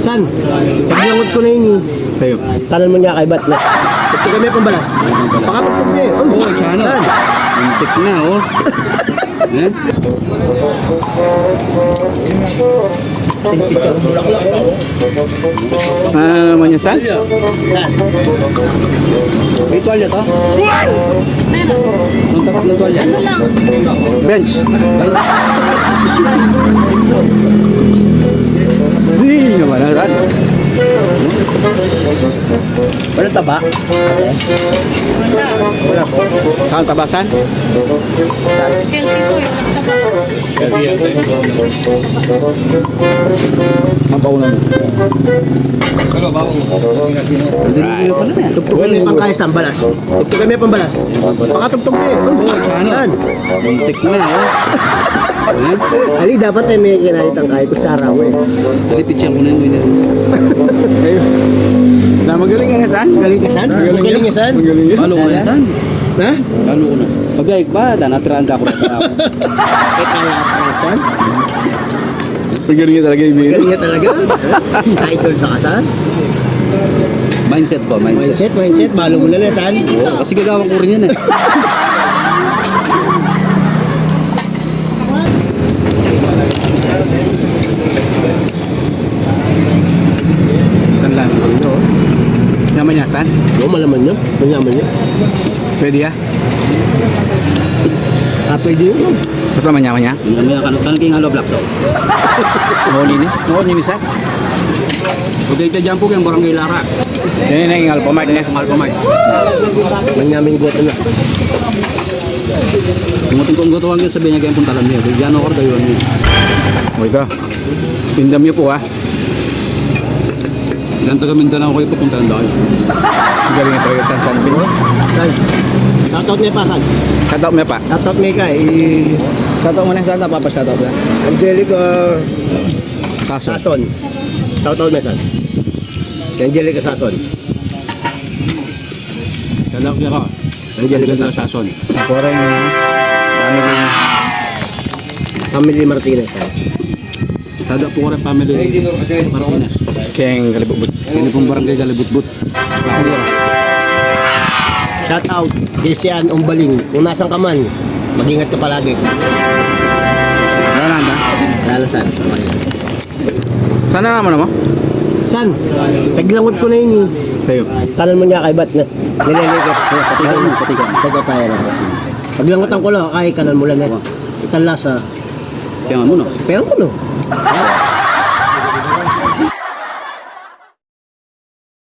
San? Paglangot ko na yun eh. Sa'yo. Kanan mo niya kay Bat na. Ito kami pambalas. Pakatapos niya eh. Oo, oh, sana. San? Muntik na, oh. Yan. Ah, manyasan? San? May tuwalya to? Meron. Ang tapat na tuwalya? Ano lang? Bench. taba? Wala. Wala po. Saan tabasan? Healthy yung nagtaba. Ang pauna mo. Right. Tugtugan mo yung pangkaya sa ambalas. Tugtugan mo yung pambalas. Pakatugtog niya eh. San? Muntik na. Yan. Ali, dapat ay may kinalit ang kaya kutsara ko eh. Talipitsyan ko na yun. yun. Na magaling ka na, San? Galing ka San? Galing ka San? Halo ko San? Ha? Halo ko na. Pagayik pa, danatiraan ka ko na. Eh, kaya ka San? Magaling talaga, Emil. Galing ka talaga? Idol ka San? Mindset po, mindset. Mindset, mindset. Balo mo na na San? Oo, kasi gagawin ko rin yan eh. San lang? Yaman niya, San? Oo, malaman nyo. Manyaman nyo. Pwede ya? Ah, pwede yun. Basta manyaman niya? Manyaman niya, kanang king halo black so. Oo, nini? Oo, nini, San? Okay, ito dyan po yung barangay Lara. Yan yung king alpamart. Yan yung alpamart. Manyaman yung goto na. Kumutin ko ang gatuwang yun, sabihin niya kayong puntalan niyo. Diyan ako kayo yun. O ito. Pindam niyo po ha. Ilan taga Mindanao kayo pupuntahan daw kayo. Ang galing ito kayo San San Pin. San? Shoutout may pa San? Shoutout mo pa. Shoutout may ka eh. Shoutout mo na San. Papa shoutout na. Angelica Saso. Sason. Shoutout may San? Angelica Sason. Shoutout niya ka. Angelica Sason. Sason. Ako rin. Dami rin. Family Martinez. San? Shoutout po rin family Martinez. Keng Galibutbut. Kini pong barangay Galibutbut. Ako rin. Shoutout Desian Umbaling. Kung nasan ka man, mag-ingat ka palagi. Ano na anda? Lala San? Sana naman mo? San? Taglangot ko na yun eh. Sa'yo. Kanan mo niya kay Bat na. Nililigot. Patikan mo, patikan. Tago tayo na kasi. Paglangotan ko lang, kay kanan mo lang eh. Itala sa Kaya mo no? Pero ko no.